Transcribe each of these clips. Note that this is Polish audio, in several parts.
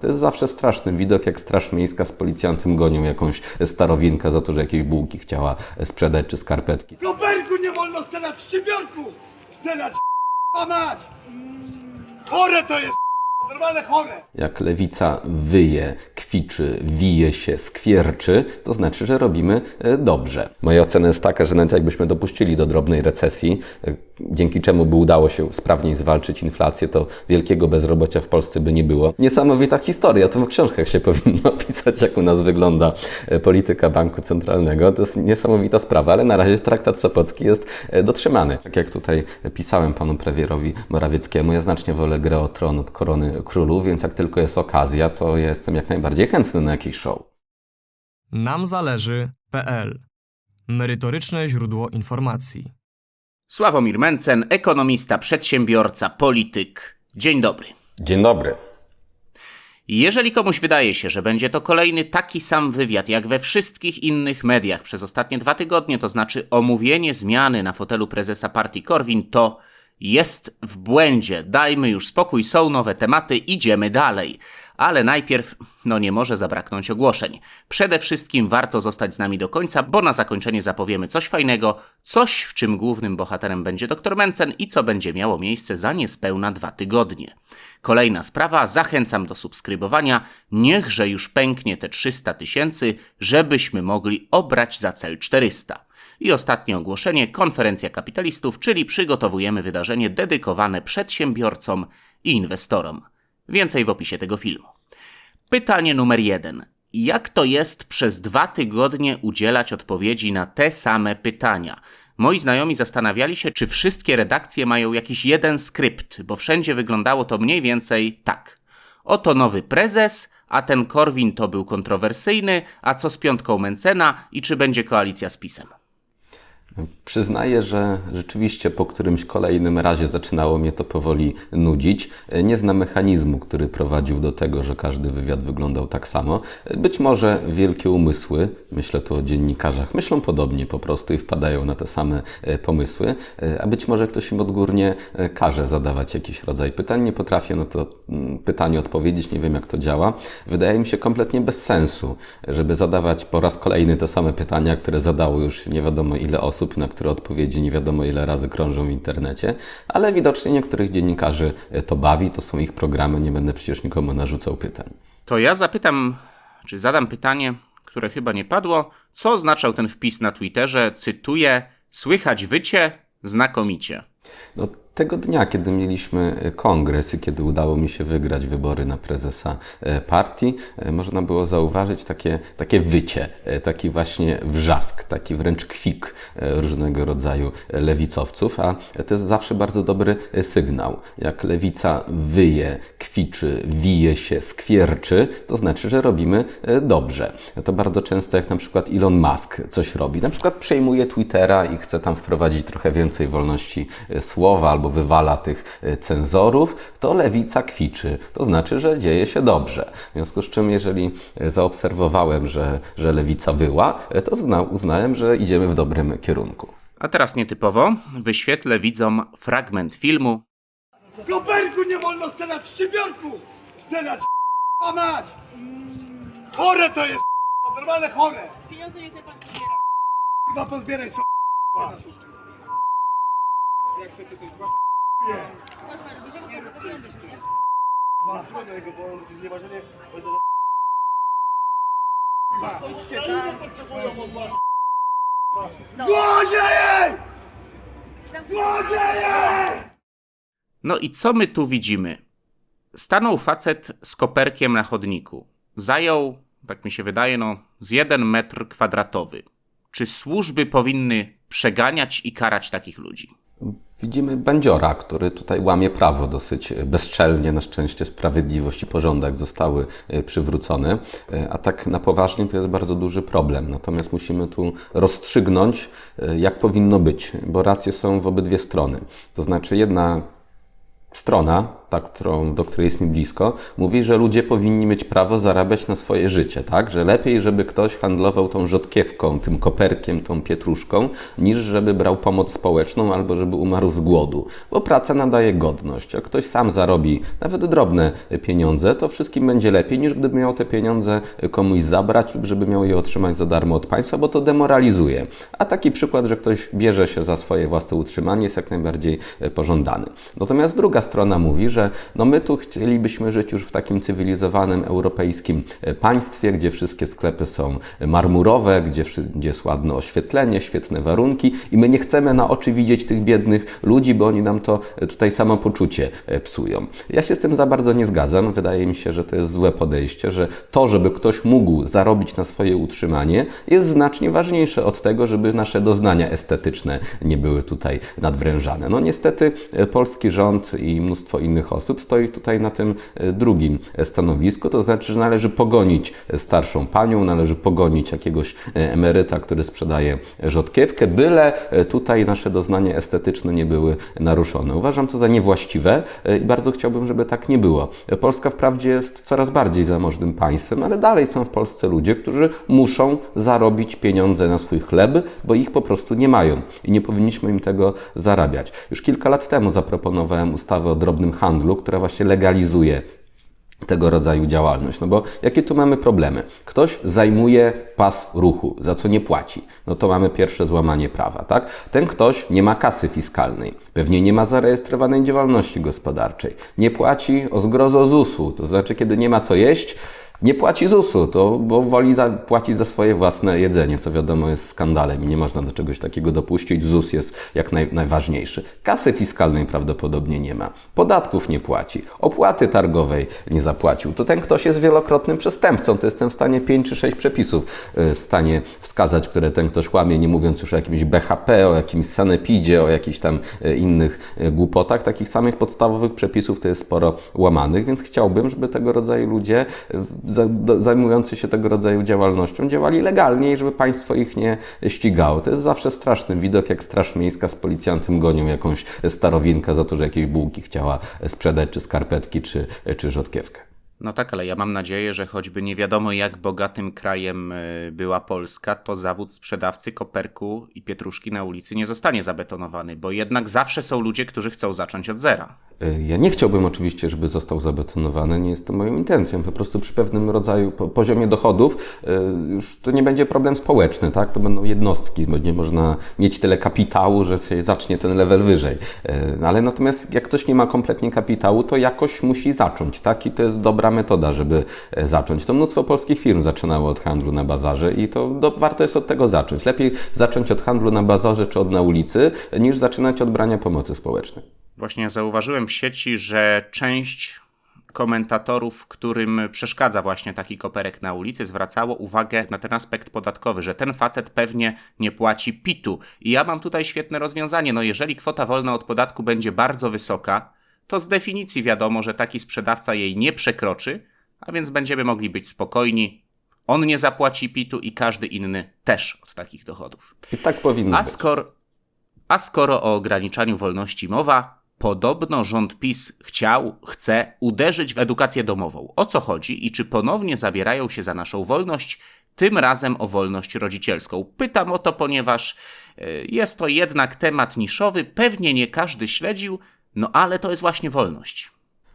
To jest zawsze straszny widok, jak Straż Miejska z policjantem gonią jakąś starowinkę za to, że jakieś bułki chciała sprzedać czy skarpetki. Koperku nie wolno strzelać, szczypiorku! Strzelać, mać! Chore to jest, Jak lewica wyje, kwiczy, wije się, skwierczy, to znaczy, że robimy e, dobrze. Moja ocena jest taka, że nawet jakbyśmy dopuścili do drobnej recesji, e, dzięki czemu by udało się sprawniej zwalczyć inflację, to wielkiego bezrobocia w Polsce by nie było. Niesamowita historia, to w książkach się powinno pisać, jak u nas wygląda e, polityka banku centralnego. To jest niesamowita sprawa, ale na razie traktat Sopocki jest dotrzymany. Tak jak tutaj pisałem panu premierowi Morawieckiemu, ja znacznie wolę grę o tron od korony królów, więc jak tylko jest okazja, to jestem jak najbardziej chętny na jakiś show. Nam zależy.pl Merytoryczne źródło informacji. Sławomir Mencen, ekonomista, przedsiębiorca, polityk. Dzień dobry. Dzień dobry. Jeżeli komuś wydaje się, że będzie to kolejny taki sam wywiad jak we wszystkich innych mediach przez ostatnie dwa tygodnie, to znaczy omówienie zmiany na fotelu prezesa partii Korwin, to jest w błędzie. Dajmy już spokój, są nowe tematy, idziemy dalej. Ale najpierw, no nie może zabraknąć ogłoszeń. Przede wszystkim warto zostać z nami do końca, bo na zakończenie zapowiemy coś fajnego, coś w czym głównym bohaterem będzie dr Mencen i co będzie miało miejsce za niespełna dwa tygodnie. Kolejna sprawa, zachęcam do subskrybowania. Niechże już pęknie te 300 tysięcy, żebyśmy mogli obrać za cel 400. I ostatnie ogłoszenie, konferencja kapitalistów, czyli przygotowujemy wydarzenie dedykowane przedsiębiorcom i inwestorom. Więcej w opisie tego filmu. Pytanie numer jeden. Jak to jest przez dwa tygodnie udzielać odpowiedzi na te same pytania? Moi znajomi zastanawiali się, czy wszystkie redakcje mają jakiś jeden skrypt, bo wszędzie wyglądało to mniej więcej tak. Oto nowy prezes, a ten Korwin to był kontrowersyjny, a co z piątką Mencena i czy będzie koalicja z PiSem? Przyznaję, że rzeczywiście po którymś kolejnym razie zaczynało mnie to powoli nudzić. Nie znam mechanizmu, który prowadził do tego, że każdy wywiad wyglądał tak samo. Być może wielkie umysły, myślę tu o dziennikarzach, myślą podobnie po prostu i wpadają na te same e, pomysły, E, a być może ktoś im odgórnie e, każe zadawać jakiś rodzaj pytań. Nie potrafię na to mm, pytanie odpowiedzieć, nie wiem jak to działa. Wydaje mi się kompletnie bez sensu, żeby zadawać po raz kolejny te same pytania, które zadało już nie wiadomo ile osób, na które odpowiedzi nie wiadomo ile razy krążą w internecie, ale widocznie niektórych dziennikarzy e, to bawi, to są ich programy, nie będę przecież nikomu narzucał pytań. To ja zapytam, czy zadam pytanie, które chyba nie padło. Co oznaczał ten wpis na Twitterze? Cytuję: Słychać wycie znakomicie. No, tego dnia, kiedy mieliśmy kongres i kiedy udało mi się wygrać wybory na prezesa e, partii, e, można było zauważyć takie, takie wycie, e, taki właśnie wrzask, taki wręcz kwik różnego rodzaju lewicowców, a to jest zawsze bardzo dobry sygnał. Jak lewica wyje, kwiczy, wije się, skwierczy, to znaczy, że robimy dobrze. To bardzo często jak na przykład Elon Musk coś robi, na przykład przejmuje Twittera i chce tam wprowadzić trochę więcej wolności słowa albo wywala tych e, cenzorów, to lewica kwiczy. To znaczy, że dzieje się dobrze. W związku z czym, jeżeli e, zaobserwowałem, że, że lewica wyła, e, to zna, uznałem, że idziemy w dobrym kierunku. A teraz nietypowo wyświetlę widzom fragment filmu. Koperku nie wolno strzelać, szczypiorku! Strzelać, a mać! Chore to jest, normalne chore! Pieniądze nie sobie pan zbiera. Chyba pozbieraj sobie, Jak chcecie coś stronę jego, bo on bo. Idźcie tam. Złodzieje! Złodzieje! No i co my tu widzimy? Stanął facet z koperkiem na chodniku. Zajął, tak mi się wydaje, no, z jeden metr kwadratowy. Czy służby powinny przeganiać i karać takich ludzi? Widzimy bandziora, który tutaj łamie prawo dosyć bezczelnie. Na szczęście sprawiedliwość i porządek zostały e, przywrócone, E, a tak na poważnie to jest bardzo duży problem. Natomiast musimy tu rozstrzygnąć, e, jak powinno być, bo racje są w obydwie strony. To znaczy, jedna strona ta, którą, do której jest mi blisko, mówi, że ludzie powinni mieć prawo zarabiać na swoje życie, tak? Że lepiej, żeby ktoś handlował tą rzodkiewką, tym koperkiem, tą pietruszką, niż żeby brał pomoc społeczną albo żeby umarł z głodu. Bo praca nadaje godność. Jak ktoś sam zarobi nawet drobne pieniądze, to wszystkim będzie lepiej, niż gdyby miał te pieniądze komuś zabrać lub żeby miał je otrzymać za darmo od państwa, bo to demoralizuje. A taki przykład, że ktoś bierze się za swoje własne utrzymanie, jest jak najbardziej pożądany. Natomiast druga strona mówi, że no my tu chcielibyśmy żyć już w takim cywilizowanym europejskim e, państwie, gdzie wszystkie sklepy są marmurowe, gdzie, gdzie jest ładne oświetlenie, świetne warunki i my nie chcemy na oczy widzieć tych biednych ludzi, bo oni nam to e, tutaj samopoczucie e, psują. Ja się z tym za bardzo nie zgadzam. Wydaje mi się, że to jest złe podejście, że to, żeby ktoś mógł zarobić na swoje utrzymanie, jest znacznie ważniejsze od tego, żeby nasze doznania estetyczne nie były tutaj nadwrężane. No niestety polski rząd i mnóstwo innych osób stoi tutaj na tym e, drugim e, stanowisku, to znaczy, że należy pogonić e, starszą panią, należy pogonić jakiegoś emeryta, który sprzedaje rzodkiewkę, byle tutaj nasze doznania estetyczne nie były naruszone. Uważam to za niewłaściwe i bardzo chciałbym, żeby tak nie było. Polska wprawdzie jest coraz bardziej zamożnym państwem, ale dalej są w Polsce ludzie, którzy muszą zarobić pieniądze na swój chleb, bo ich po prostu nie mają i nie powinniśmy im tego zarabiać. Już kilka lat temu zaproponowałem ustawę o drobnym handlu, która właśnie legalizuje tego rodzaju działalność. No bo jakie tu mamy problemy? Ktoś zajmuje pas ruchu, za co nie płaci. No to mamy pierwsze złamanie prawa, tak? Ten ktoś nie ma kasy fiskalnej, pewnie nie ma zarejestrowanej działalności gospodarczej, nie płaci o zgrozo ZUS-u, to znaczy kiedy nie ma co jeść, nie płaci ZUS-u, to, bo woli za, płacić za swoje własne jedzenie, co wiadomo jest skandalem i nie można do czegoś takiego dopuścić. ZUS jest jak naj, najważniejszy. Kasy fiskalnej prawdopodobnie nie ma. Podatków nie płaci. Opłaty targowej nie zapłacił. To ten ktoś jest wielokrotnym przestępcą. To jestem w stanie 5 czy 6 przepisów y, w stanie wskazać, które ten ktoś łamie, nie mówiąc już o jakimś BHP, o jakimś sanepidzie, o jakichś tam y, innych y, głupotach. Takich samych podstawowych przepisów to jest sporo łamanych, więc chciałbym, żeby tego rodzaju ludzie zajmujący się tego rodzaju działalnością działali legalnie i żeby państwo ich nie ścigało. To jest zawsze straszny widok, jak Straż Miejska z policjantem gonią jakąś starowinkę za to, że jakieś bułki chciała sprzedać, czy skarpetki, czy, czy rzodkiewkę. No tak, ale ja mam nadzieję, że choćby nie wiadomo jak bogatym krajem y, była Polska, to zawód sprzedawcy koperku i pietruszki na ulicy nie zostanie zabetonowany, bo jednak zawsze są ludzie, którzy chcą zacząć od zera. Y, Ja nie chciałbym oczywiście, żeby został zabetonowany, nie jest to moją intencją. Po prostu przy pewnym rodzaju po, poziomie dochodów y, już to nie będzie problem społeczny, tak? To będą jednostki, będzie można mieć tyle kapitału, że się zacznie ten level wyżej. Y, Ale natomiast jak ktoś nie ma kompletnie kapitału, to jakoś musi zacząć, tak? I to jest dobra metoda, żeby e, zacząć. To mnóstwo polskich firm zaczynało od handlu na bazarze i to do, warto jest od tego zacząć. Lepiej zacząć od handlu na bazarze czy od na ulicy, niż zaczynać od brania pomocy społecznej. Właśnie zauważyłem w sieci, że część komentatorów, którym przeszkadza właśnie taki koperek na ulicy, zwracało uwagę na ten aspekt podatkowy, że ten facet pewnie nie płaci PIT-u. I ja mam tutaj świetne rozwiązanie. No jeżeli kwota wolna od podatku będzie bardzo wysoka, to z definicji wiadomo, że taki sprzedawca jej nie przekroczy, a więc będziemy mogli być spokojni. On nie zapłaci PIT-u i każdy inny też od takich dochodów. I tak powinno A być. skoro, a skoro o ograniczaniu wolności mowa, podobno rząd PiS chciał, chce uderzyć w edukację domową. O co chodzi i czy ponownie zabierają się za naszą wolność, tym razem o wolność rodzicielską? Pytam o to, ponieważ y, jest to jednak temat niszowy, pewnie nie każdy śledził, no ale to jest właśnie wolność.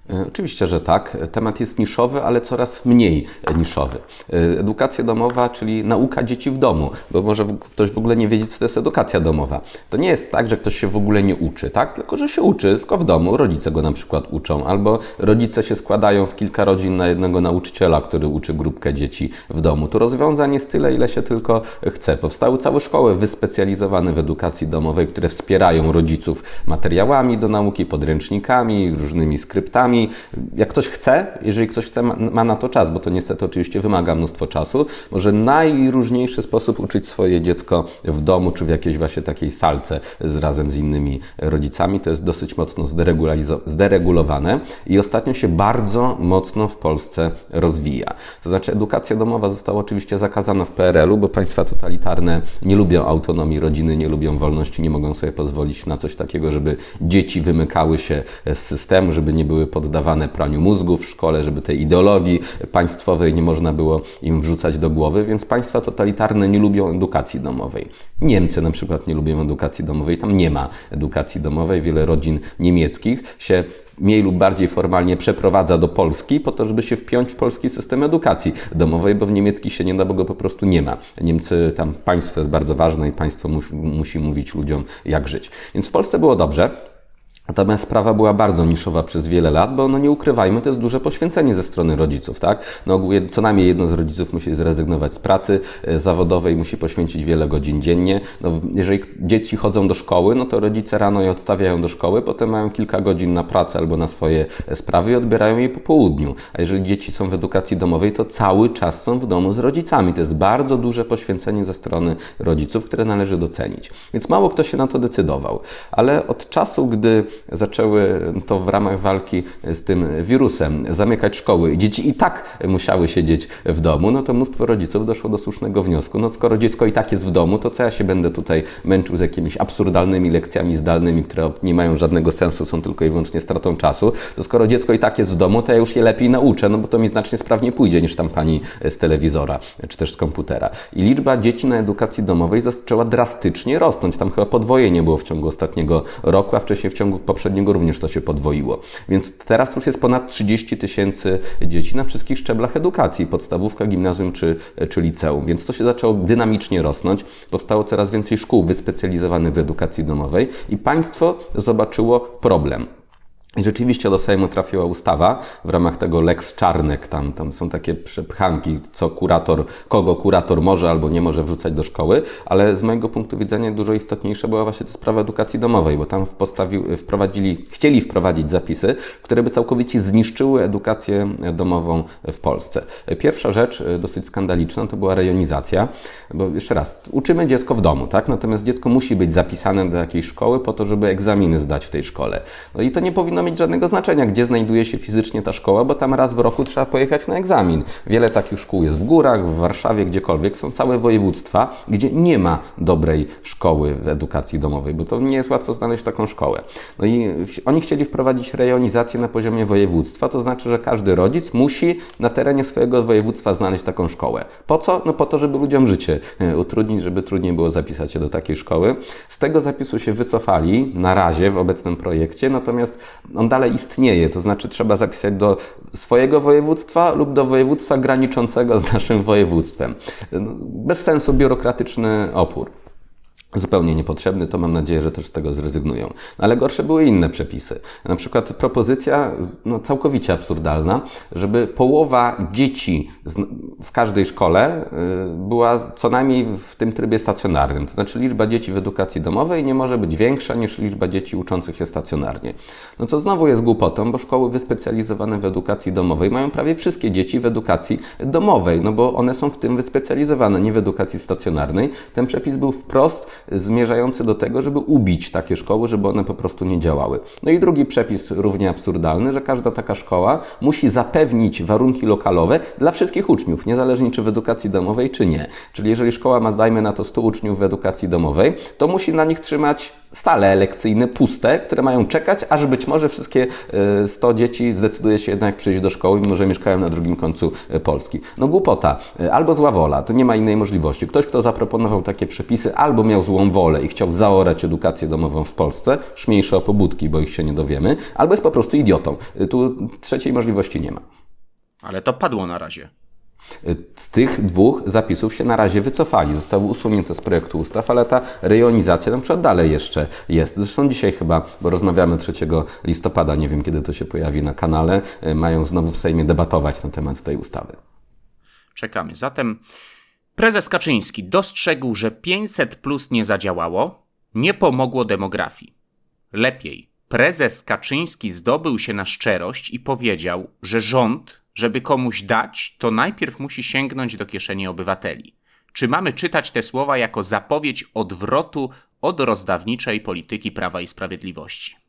E, Oczywiście, że tak. Temat jest niszowy, ale coraz mniej niszowy. E, Edukacja domowa, czyli nauka dzieci w domu, bo może ktoś w ogóle nie wiedzieć, co to jest edukacja domowa. To nie jest tak, że ktoś się w ogóle nie uczy, tak? Tylko, że się uczy, tylko w domu. Rodzice go na przykład uczą, albo rodzice się składają w kilka rodzin na jednego nauczyciela, który uczy grupkę dzieci w domu. Tu rozwiązań jest tyle, ile się tylko chce. Powstały całe szkoły wyspecjalizowane w edukacji domowej, które wspierają rodziców materiałami do nauki, podręcznikami, różnymi skryptami. Jak ktoś chce, jeżeli ktoś chce, ma, na to czas, bo to niestety oczywiście wymaga mnóstwo czasu, może najróżniejszy sposób uczyć swoje dziecko w domu, czy w jakiejś właśnie takiej salce z, razem z innymi rodzicami. To jest dosyć mocno zderegulowane i ostatnio się bardzo mocno w Polsce rozwija. To znaczy edukacja domowa została oczywiście zakazana w PRL-u, bo państwa totalitarne nie lubią autonomii rodziny, nie lubią wolności, nie mogą sobie pozwolić na coś takiego, żeby dzieci wymykały się z systemu, żeby nie były pod poddawane praniu mózgów w szkole, żeby tej ideologii państwowej nie można było im wrzucać do głowy, więc państwa totalitarne nie lubią edukacji domowej. Niemcy na przykład nie lubią edukacji domowej, tam nie ma edukacji domowej. Wiele rodzin niemieckich się mniej lub bardziej formalnie przeprowadza do Polski po to, żeby się wpiąć w polski system edukacji domowej, bo w niemiecki się nie da, bo go po prostu nie ma. Niemcy, tam państwo jest bardzo ważne i państwo musi, musi mówić ludziom, jak żyć. Więc w Polsce było dobrze. Natomiast sprawa była bardzo niszowa przez wiele lat, bo no nie ukrywajmy, to jest duże poświęcenie ze strony rodziców, tak? No co najmniej jedno z rodziców musi zrezygnować z pracy e, zawodowej, musi poświęcić wiele godzin dziennie. No, jeżeli dzieci chodzą do szkoły, no to rodzice rano je odstawiają do szkoły, potem mają kilka godzin na pracę albo na swoje e, sprawy i odbierają je po południu. A jeżeli dzieci są w edukacji domowej, to cały czas są w domu z rodzicami. To jest bardzo duże poświęcenie ze strony rodziców, które należy docenić. Więc mało kto się na to decydował. Ale od czasu, gdy zaczęły to w ramach walki z tym wirusem zamykać szkoły dzieci i tak musiały siedzieć w domu, no to mnóstwo rodziców doszło do słusznego wniosku. No skoro dziecko i tak jest w domu, to co ja się będę tutaj męczył z jakimiś absurdalnymi lekcjami zdalnymi, które nie mają żadnego sensu, są tylko i wyłącznie stratą czasu, to skoro dziecko i tak jest w domu, to ja już je lepiej nauczę, no bo to mi znacznie sprawniej pójdzie niż tam pani z telewizora czy też z komputera. I liczba dzieci na edukacji domowej zaczęła drastycznie rosnąć. Tam chyba podwojenie było w ciągu ostatniego roku, a wcześniej w ciągu poprzedniego również to się podwoiło. Więc teraz już jest ponad 30 tysięcy dzieci na wszystkich szczeblach edukacji, podstawówka, gimnazjum czy, czy liceum. Więc to się zaczęło dynamicznie rosnąć. Powstało coraz więcej szkół wyspecjalizowanych w edukacji domowej i państwo zobaczyło problem. I rzeczywiście do Sejmu trafiła ustawa w ramach tego Lex Czarnek. Tam, tam są takie przepchanki, co kurator, kogo kurator może albo nie może wrzucać do szkoły, ale z mojego punktu widzenia dużo istotniejsza była właśnie ta sprawa edukacji domowej, bo tam wprowadzili, chcieli wprowadzić zapisy, które by całkowicie zniszczyły edukację domową w Polsce. Pierwsza rzecz, e, dosyć skandaliczna, to była rejonizacja, bo jeszcze raz, uczymy dziecko w domu, tak? Natomiast dziecko musi być zapisane do jakiejś szkoły po to, żeby egzaminy zdać w tej szkole. No i to nie powinno mieć żadnego znaczenia, gdzie znajduje się fizycznie ta szkoła, bo tam raz w roku trzeba pojechać na egzamin. Wiele takich szkół jest w górach, w Warszawie, gdziekolwiek. Są całe województwa, gdzie nie ma dobrej szkoły w edukacji domowej, bo to nie jest łatwo znaleźć taką szkołę. No i oni chcieli wprowadzić rejonizację na poziomie województwa, to znaczy, że każdy rodzic musi na terenie swojego województwa znaleźć taką szkołę. Po co? No po to, żeby ludziom życie e, utrudnić, żeby trudniej było zapisać się do takiej szkoły. Z tego zapisu się wycofali na razie w obecnym projekcie, natomiast on dalej istnieje, to znaczy trzeba zapisać do swojego województwa lub do województwa graniczącego z naszym województwem. Bez sensu biurokratyczny opór. Zupełnie niepotrzebny, to mam nadzieję, że też z tego zrezygnują. No, ale gorsze były inne przepisy. Na przykład propozycja no, całkowicie absurdalna, żeby połowa dzieci w każdej szkole y, była co najmniej w tym trybie stacjonarnym. To znaczy liczba dzieci w edukacji domowej nie może być większa niż liczba dzieci uczących się stacjonarnie. No co znowu jest głupotą, bo szkoły wyspecjalizowane w edukacji domowej mają prawie wszystkie dzieci w edukacji domowej, no bo one są w tym wyspecjalizowane, nie w edukacji stacjonarnej. Ten przepis był wprost zmierzający do tego, żeby ubić takie szkoły, żeby one po prostu nie działały. No i drugi przepis równie absurdalny, że każda taka szkoła musi zapewnić warunki lokalowe dla wszystkich uczniów, niezależnie czy w edukacji domowej, czy nie. Czyli jeżeli szkoła ma, dajmy na to 100 uczniów w edukacji domowej, to musi na nich trzymać stale lekcyjne, puste, które mają czekać, aż być może wszystkie e, 100 dzieci zdecyduje się jednak przyjść do szkoły, mimo że mieszkają na drugim końcu e, Polski. No głupota, e, albo zła wola, to nie ma innej możliwości. Ktoś, kto zaproponował takie przepisy, albo miał złą wolę i chciał zaorać edukację domową w Polsce, śmiejsze o pobudki, bo ich się nie dowiemy, albo jest po prostu idiotą. E, Tu trzeciej możliwości nie ma. Ale to padło na razie. Z tych dwóch zapisów się na razie wycofali. Zostały usunięte z projektu ustaw, ale ta rejonizacja na przykład dalej jeszcze jest. Zresztą dzisiaj chyba, bo rozmawiamy 3 listopada, nie wiem kiedy to się pojawi na kanale, e, mają znowu w Sejmie debatować na temat tej ustawy. Czekamy. Zatem prezes Kaczyński dostrzegł, że 500 plus nie zadziałało, nie pomogło demografii. Lepiej, prezes Kaczyński zdobył się na szczerość i powiedział, że rząd, żeby komuś dać, to najpierw musi sięgnąć do kieszeni obywateli. Czy mamy czytać te słowa jako zapowiedź odwrotu od rozdawniczej polityki Prawa i Sprawiedliwości?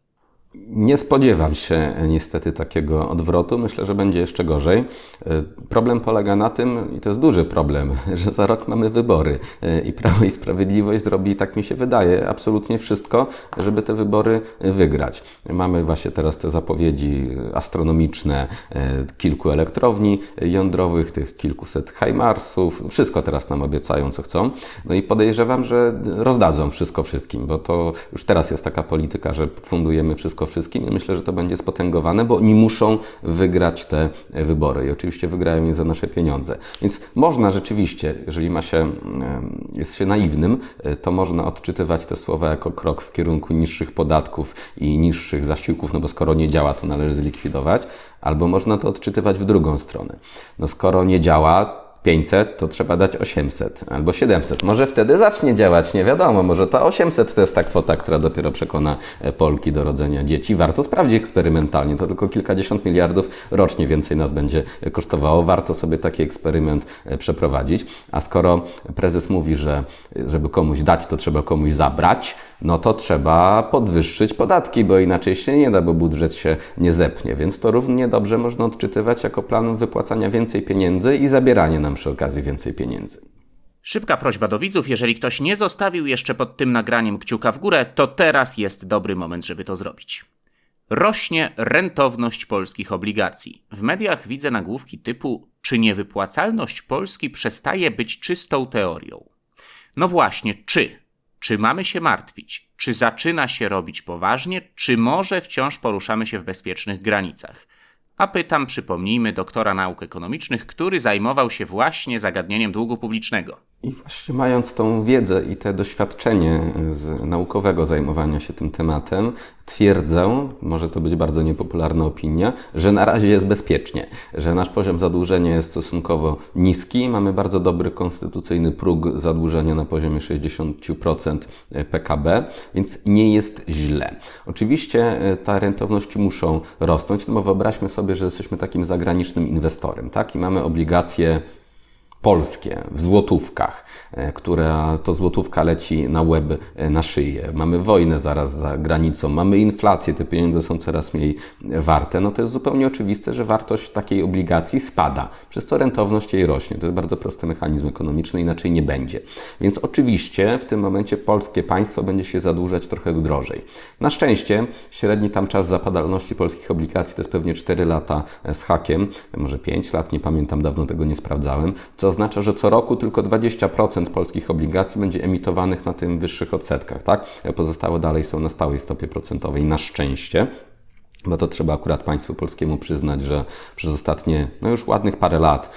Nie spodziewam się niestety takiego odwrotu. Myślę, że będzie jeszcze gorzej. E, Problem polega na tym, i to jest duży problem, że za rok mamy wybory e, i Prawo i Sprawiedliwość zrobi, tak mi się wydaje, absolutnie wszystko, żeby te wybory wygrać. Mamy właśnie teraz te zapowiedzi astronomiczne e, kilku elektrowni jądrowych, tych kilkuset Hajmarsów. Wszystko teraz nam obiecają, co chcą. No i podejrzewam, że rozdadzą wszystko wszystkim, bo to już teraz jest taka polityka, że fundujemy wszystko wszystkim i myślę, że to będzie spotęgowane, bo oni muszą wygrać te wybory i oczywiście wygrają je za nasze pieniądze. Więc można rzeczywiście, jeżeli ma się, jest się naiwnym, e, to można odczytywać te słowa jako krok w kierunku niższych podatków i niższych zasiłków, no bo skoro nie działa, to należy zlikwidować, albo można to odczytywać w drugą stronę. No skoro nie działa, 500, to trzeba dać 800 albo 700. Może wtedy zacznie działać, nie wiadomo. Może ta 800 to jest ta kwota, która dopiero przekona e, Polki do rodzenia dzieci. Warto sprawdzić eksperymentalnie. To tylko kilkadziesiąt miliardów rocznie więcej nas będzie kosztowało. Warto sobie taki eksperyment e, przeprowadzić. A skoro prezes mówi, że żeby komuś dać, to trzeba komuś zabrać, no to trzeba podwyższyć podatki, bo inaczej się nie da, bo budżet się nie zepnie. Więc to równie dobrze można odczytywać jako plan wypłacania więcej pieniędzy i zabieranie nam przy okazji więcej pieniędzy. Szybka prośba do widzów, jeżeli ktoś nie zostawił jeszcze pod tym nagraniem kciuka w górę, to teraz jest dobry moment, żeby to zrobić. Rośnie rentowność polskich obligacji. W mediach widzę nagłówki typu: Czy niewypłacalność Polski przestaje być czystą teorią? No właśnie, czy? Czy mamy się martwić? Czy zaczyna się robić poważnie? Czy może wciąż poruszamy się w bezpiecznych granicach? A pytam, przypomnijmy, doktora nauk ekonomicznych, który zajmował się właśnie zagadnieniem długu publicznego. I właśnie mając tą wiedzę i te doświadczenie z naukowego zajmowania się tym tematem, twierdzę, może to być bardzo niepopularna opinia, że na razie jest bezpiecznie, że nasz poziom zadłużenia jest stosunkowo niski, mamy bardzo dobry konstytucyjny próg zadłużenia na poziomie 60% PKB, więc nie jest źle. Oczywiście e, ta rentowności muszą rosnąć, no bo wyobraźmy sobie, że jesteśmy takim zagranicznym inwestorem, tak? I mamy obligacje polskie w złotówkach, e, która to złotówka leci na łeb, e, na szyję. Mamy wojnę zaraz za granicą, mamy inflację, te pieniądze są coraz mniej warte. No to jest zupełnie oczywiste, że wartość takiej obligacji spada. Przez to rentowność jej rośnie. To jest bardzo prosty mechanizm ekonomiczny, inaczej nie będzie. Więc oczywiście w tym momencie polskie państwo będzie się zadłużać trochę drożej. Na szczęście średni tam czas zapadalności polskich obligacji to jest pewnie 4 lata z hakiem, może 5 lat, nie pamiętam, dawno tego nie sprawdzałem, co oznacza, że co roku tylko 20% polskich obligacji będzie emitowanych na tym wyższych odsetkach, tak? Pozostałe dalej są na stałej stopie procentowej, na szczęście. Bo to trzeba akurat państwu polskiemu przyznać, że przez ostatnie, no już ładnych parę lat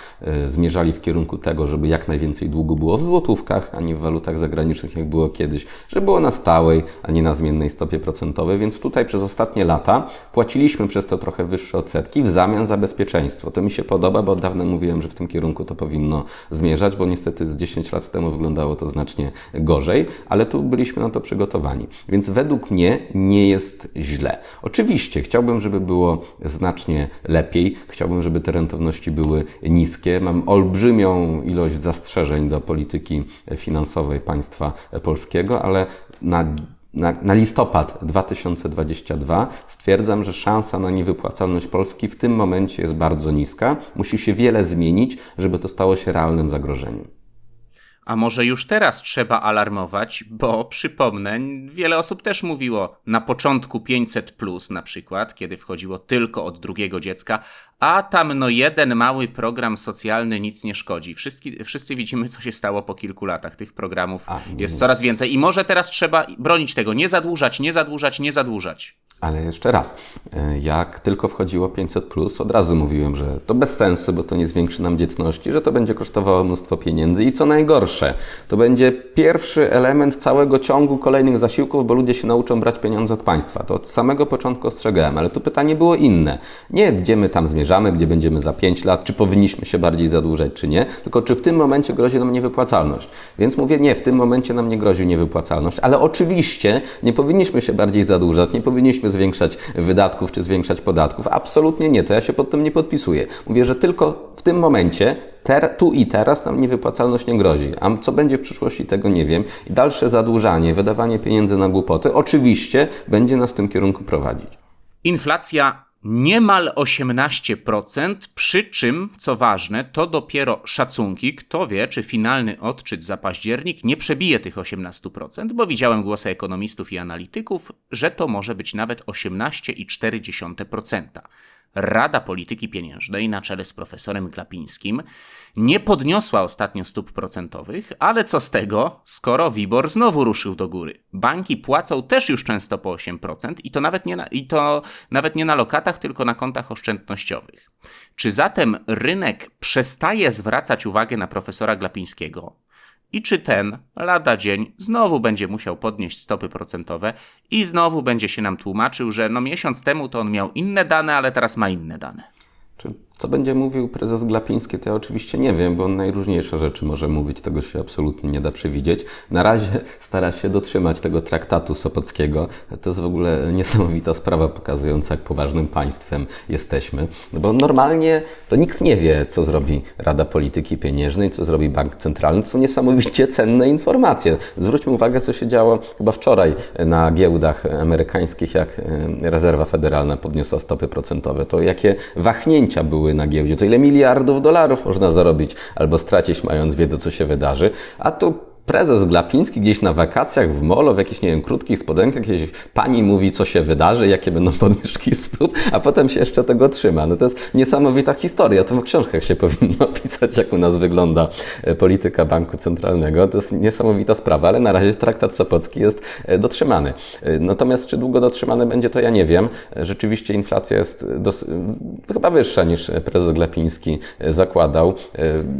y, zmierzali w kierunku tego, żeby jak najwięcej długu było w złotówkach, a nie w walutach zagranicznych, jak było kiedyś, że było na stałej, a nie na zmiennej stopie procentowej. Więc tutaj przez ostatnie lata płaciliśmy przez to trochę wyższe odsetki w zamian za bezpieczeństwo. To mi się podoba, bo od dawna mówiłem, że w tym kierunku to powinno zmierzać, bo niestety z 10 lat temu wyglądało to znacznie gorzej, ale tu byliśmy na to przygotowani. Więc według mnie nie jest źle. Oczywiście chciałbym, żeby było znacznie lepiej. Chciałbym, żeby te rentowności były niskie. Mam olbrzymią ilość zastrzeżeń do polityki finansowej państwa polskiego, ale na na, na, listopad 2022 stwierdzam, że szansa na niewypłacalność Polski w tym momencie jest bardzo niska. Musi się wiele zmienić, żeby to stało się realnym zagrożeniem. A może już teraz trzeba alarmować, bo przypomnę, wiele osób też mówiło na początku 500 plus na przykład, kiedy wchodziło tylko od drugiego dziecka, a tam no jeden mały program socjalny nic nie szkodzi. Wszyscy, wszyscy widzimy, co się stało po kilku latach. Tych programów A, jest coraz więcej i może teraz trzeba bronić tego, nie zadłużać, nie zadłużać, nie zadłużać. Ale jeszcze raz, e, jak tylko wchodziło 500, od razu mówiłem, że to bez sensu, bo to nie zwiększy nam dzietności, że to będzie kosztowało mnóstwo pieniędzy i co najgorsze, to będzie pierwszy element całego ciągu kolejnych zasiłków, bo ludzie się nauczą brać pieniądze od państwa. To od samego początku ostrzegałem, ale tu pytanie było inne. Nie gdzie my tam zmierzamy, gdzie będziemy za 5 lat, czy powinniśmy się bardziej zadłużać, czy nie, tylko czy w tym momencie grozi nam niewypłacalność. Więc mówię, nie, w tym momencie nam nie grozi niewypłacalność, ale oczywiście nie powinniśmy się bardziej zadłużać, nie powinniśmy zwiększać wydatków czy zwiększać podatków. Absolutnie nie, to ja się pod tym nie podpisuję. Mówię, że tylko w tym momencie, ter, tu i teraz nam niewypłacalność nie grozi. A co będzie w przyszłości, tego nie wiem. I dalsze zadłużanie, wydawanie pieniędzy na głupoty oczywiście będzie nas w tym kierunku prowadzić. Inflacja niemal 18%, przy czym, co ważne, to dopiero szacunki. Kto wie, czy finalny odczyt za październik nie przebije tych 18%, bo widziałem głosy ekonomistów i analityków, że to może być nawet 18,4%. Rada Polityki Pieniężnej na czele z profesorem Glapińskim nie podniosła ostatnio stóp procentowych, ale co z tego, skoro WIBOR znowu ruszył do góry. Banki płacą też już często po 8% i to nawet nie na, i to nawet nie na lokatach, tylko na kontach oszczędnościowych. Czy zatem rynek przestaje zwracać uwagę na profesora Glapińskiego? I czy ten lada dzień znowu będzie musiał podnieść stopy procentowe i znowu będzie się nam tłumaczył, że no miesiąc temu to on miał inne dane, ale teraz ma inne dane. Czy co będzie mówił prezes Glapiński, to ja oczywiście nie wiem, bo on najróżniejsze rzeczy może mówić, tego się absolutnie nie da przewidzieć. Na razie stara się dotrzymać tego traktatu Sopockiego. To jest w ogóle niesamowita sprawa, pokazująca, jak poważnym państwem jesteśmy. No bo normalnie to nikt nie wie, co zrobi Rada Polityki Pieniężnej, co zrobi Bank Centralny. To są niesamowicie cenne informacje. Zwróćmy uwagę, co się działo chyba wczoraj na giełdach amerykańskich, jak Rezerwa Federalna podniosła stopy procentowe. To jakie wahnięcia były na giełdzie, to ile miliardów dolarów można zarobić albo stracić, mając wiedzę, co się wydarzy. A tu prezes Glapiński gdzieś na wakacjach w molo, w jakichś, nie wiem, krótkich spodenkach, jakieś pani mówi, co się wydarzy, jakie będą podwyżki stóp, a potem się jeszcze tego trzyma. No to jest niesamowita historia. To w książkach się powinno pisać, jak u nas wygląda e, polityka Banku Centralnego. To jest niesamowita sprawa, ale na razie traktat Sopocki jest e, dotrzymany. E, Natomiast czy długo dotrzymany będzie, to ja nie wiem. Rzeczywiście inflacja jest chyba wyższa niż prezes Glapiński zakładał.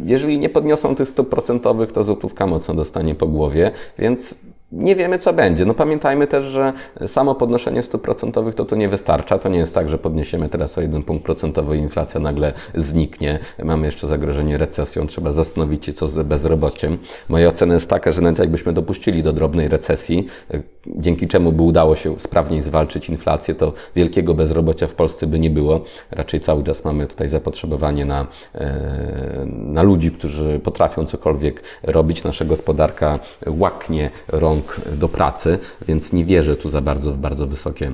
Jeżeli nie podniosą tych stóp procentowych, to złotówka mocno dostanie po głowie, więc nie wiemy, co będzie. No pamiętajmy też, że samo podnoszenie stóp procentowych to tu nie wystarcza. To nie jest tak, że podniesiemy teraz o jeden punkt procentowy i inflacja nagle zniknie. Mamy jeszcze zagrożenie recesją. Trzeba zastanowić się, co z bezrobociem. Moja ocena jest taka, że nawet jakbyśmy dopuścili do drobnej recesji, y, dzięki czemu by udało się sprawniej zwalczyć inflację, to wielkiego bezrobocia w Polsce by nie było. Raczej cały czas mamy tutaj zapotrzebowanie na, e, na ludzi, którzy potrafią cokolwiek robić. Nasza gospodarka łaknie rąk do pracy, więc nie wierzę tu za bardzo w bardzo wysokie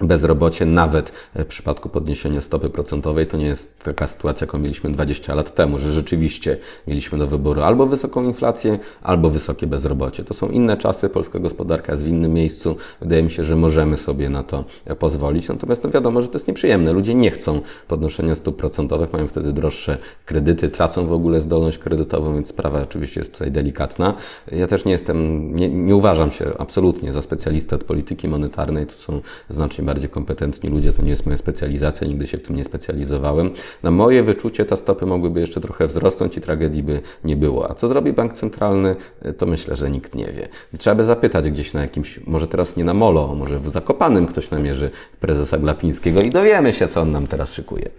bezrobocie, nawet w przypadku podniesienia stopy procentowej, to nie jest taka sytuacja, jaką mieliśmy 20 lat temu, że rzeczywiście mieliśmy do wyboru albo wysoką inflację, albo wysokie bezrobocie. To są inne czasy, polska gospodarka jest w innym miejscu. Wydaje mi się, że możemy sobie na to pozwolić. Natomiast no wiadomo, że to jest nieprzyjemne. Ludzie nie chcą podnoszenia stóp procentowych, mają wtedy droższe kredyty, tracą w ogóle zdolność kredytową, więc sprawa oczywiście jest tutaj delikatna. Ja też nie jestem, nie, nie uważam się absolutnie za specjalistę od polityki monetarnej. To są znacznie bardziej kompetentni ludzie, to nie jest moja specjalizacja, nigdy się w tym nie specjalizowałem. Na moje wyczucie te stopy mogłyby jeszcze trochę wzrosnąć i tragedii by nie było. A co zrobi bank centralny, to myślę, że nikt nie wie. Trzeba by zapytać gdzieś na jakimś, może teraz nie na molo, może w Zakopanym ktoś namierzy prezesa Glapińskiego i dowiemy się, co on nam teraz szykuje.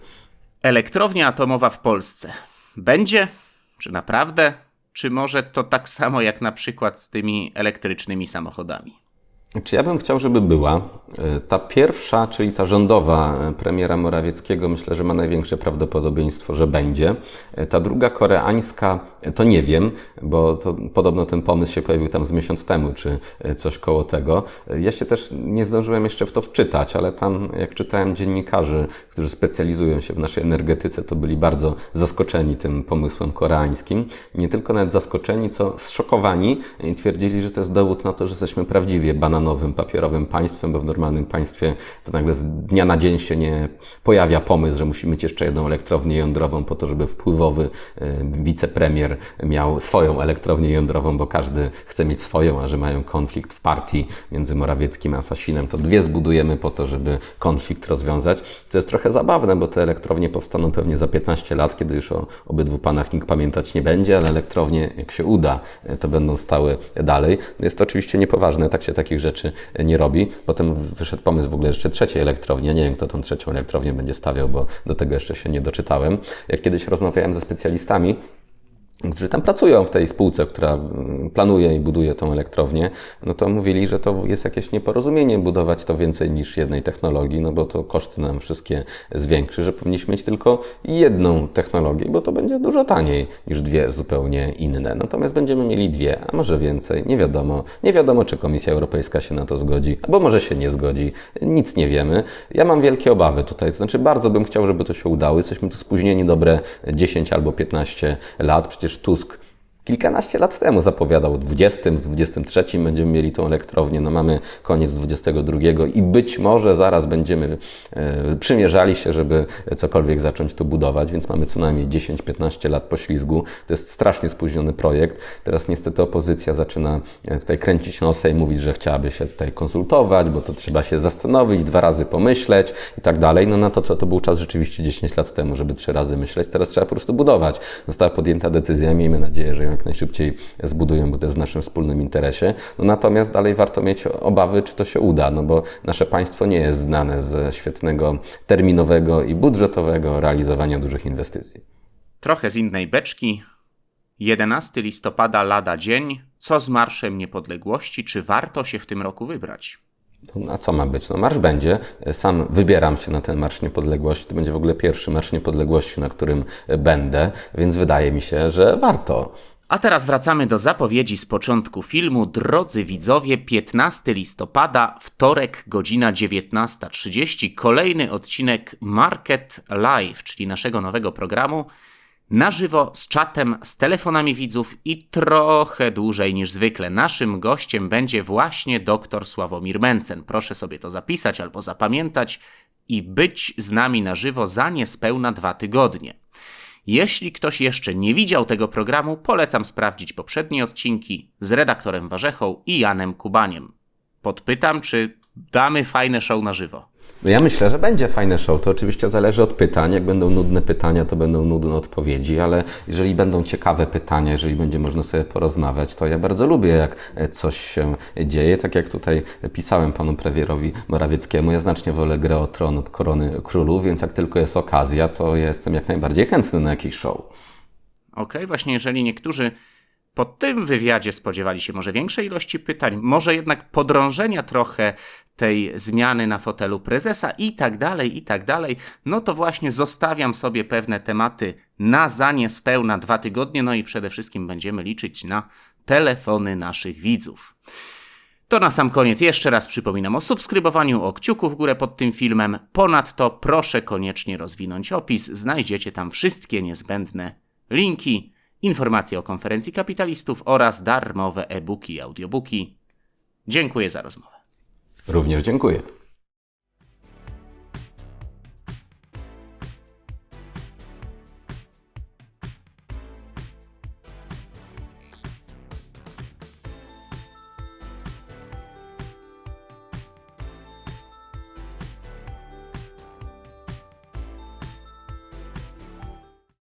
Elektrownia atomowa w Polsce. Będzie? Czy naprawdę? Czy może to tak samo jak na przykład z tymi elektrycznymi samochodami? Czy ja bym chciał, żeby była? E, Ta pierwsza, czyli ta rządowa e, premiera Morawieckiego, myślę, że ma największe prawdopodobieństwo, że będzie. E, Ta druga koreańska, to nie wiem, bo to podobno ten pomysł się pojawił tam z miesiąc temu, czy coś koło tego. Ja się też nie zdążyłem jeszcze w to wczytać, ale tam, jak czytałem dziennikarzy, którzy specjalizują się w naszej energetyce, to byli bardzo zaskoczeni tym pomysłem koreańskim. Nie tylko nawet zaskoczeni, co zszokowani i twierdzili, że to jest dowód na to, że jesteśmy prawdziwie bananowym, papierowym państwem, bo w normalnym państwie to nagle z dnia na dzień się nie pojawia pomysł, że musimy mieć jeszcze jedną elektrownię jądrową po to, żeby wpływowy e, wicepremier miał swoją elektrownię jądrową, bo każdy chce mieć swoją, a że mają konflikt w partii między Morawieckim a Sasinem, to dwie zbudujemy po to, żeby konflikt rozwiązać. To jest trochę zabawne, bo te elektrownie powstaną pewnie za 15 lat, kiedy już o obydwu panach nikt pamiętać nie będzie, ale elektrownie, jak się uda, e, to będą stały dalej. Jest to oczywiście niepoważne, tak się takich rzeczy nie robi. Potem wyszedł pomysł w ogóle jeszcze trzeciej elektrowni. Ja nie wiem, kto tą trzecią elektrownię będzie stawiał, bo do tego jeszcze się nie doczytałem. Jak kiedyś rozmawiałem ze specjalistami, którzy tam pracują w tej spółce, która mm, planuje i buduje tą elektrownię, no to mówili, że to jest jakieś nieporozumienie budować to więcej niż jednej technologii, no bo to koszty nam wszystkie zwiększy, że powinniśmy mieć tylko jedną technologię, bo to będzie dużo taniej niż dwie zupełnie inne. Natomiast będziemy mieli dwie, a może więcej, nie wiadomo. Nie wiadomo, czy Komisja Europejska się na to zgodzi, albo może się nie zgodzi. Nic nie wiemy. Ja mam wielkie obawy tutaj, to znaczy bardzo bym chciał, żeby to się udało. Jesteśmy tu spóźnieni dobre 10 albo 15 lat. Przecież Tusk kilkanaście lat temu zapowiadał, w 20, w 23 będziemy mieli tą elektrownię, no mamy koniec 22 i być może zaraz będziemy e, przymierzali się, żeby cokolwiek zacząć tu budować, więc mamy co najmniej 10-15 lat poślizgu. To jest strasznie spóźniony projekt. Teraz niestety opozycja zaczyna e, tutaj kręcić nosem i mówić, że chciałaby się tutaj konsultować, bo to trzeba się zastanowić, dwa razy pomyśleć i tak dalej. No na to, to, to był czas rzeczywiście 10 lat temu, żeby trzy razy myśleć. Teraz trzeba po prostu budować. Została podjęta decyzja, miejmy nadzieję, że ją jak najszybciej zbudują, bo to jest w naszym wspólnym interesie. No natomiast dalej warto mieć obawy, czy to się uda, no bo nasze państwo nie jest znane ze świetnego terminowego i budżetowego realizowania dużych inwestycji. Trochę z innej beczki. 11 listopada lada dzień. Co z Marszem Niepodległości? Czy warto się w tym roku wybrać? No, a co ma być? No marsz będzie. Sam wybieram się na ten Marsz Niepodległości. To będzie w ogóle pierwszy Marsz Niepodległości, na którym będę, więc wydaje mi się, że warto. A teraz wracamy do zapowiedzi z początku filmu. Drodzy widzowie, 15 listopada, wtorek, godzina 19.30. Kolejny odcinek Market Live, czyli naszego nowego programu. Na żywo, z czatem, z telefonami widzów i trochę dłużej niż zwykle. Naszym gościem będzie właśnie dr Sławomir Mencen. Proszę sobie to zapisać albo zapamiętać i być z nami na żywo za niespełna dwa tygodnie. Jeśli ktoś jeszcze nie widział tego programu, polecam sprawdzić poprzednie odcinki z redaktorem Warzechą i Janem Kubaniem. Podpytam, czy damy fajne show na żywo. No ja myślę, że będzie fajne show. To oczywiście zależy od pytań. Jak będą nudne pytania, to będą nudne odpowiedzi, ale jeżeli będą ciekawe pytania, jeżeli będzie można sobie porozmawiać, to ja bardzo lubię, jak coś się dzieje. Tak jak tutaj pisałem panu premierowi Morawieckiemu, ja znacznie wolę grę o tron od korony królów, więc jak tylko jest okazja, to ja jestem jak najbardziej chętny na jakiś show. Okej, właśnie jeżeli niektórzy po tym wywiadzie spodziewali się może większej ilości pytań, może jednak podrążenia trochę tej zmiany na fotelu prezesa i tak dalej, i tak dalej, no to właśnie zostawiam sobie pewne tematy na za niespełna dwa tygodnie, no i przede wszystkim będziemy liczyć na telefony naszych widzów. To na sam koniec. Jeszcze raz przypominam o subskrybowaniu, o kciuku w górę pod tym filmem. Ponadto proszę koniecznie rozwinąć opis, znajdziecie tam wszystkie niezbędne linki, informacje o konferencji kapitalistów oraz darmowe e-booki i audiobooki. Dziękuję za rozmowę. Również dziękuję.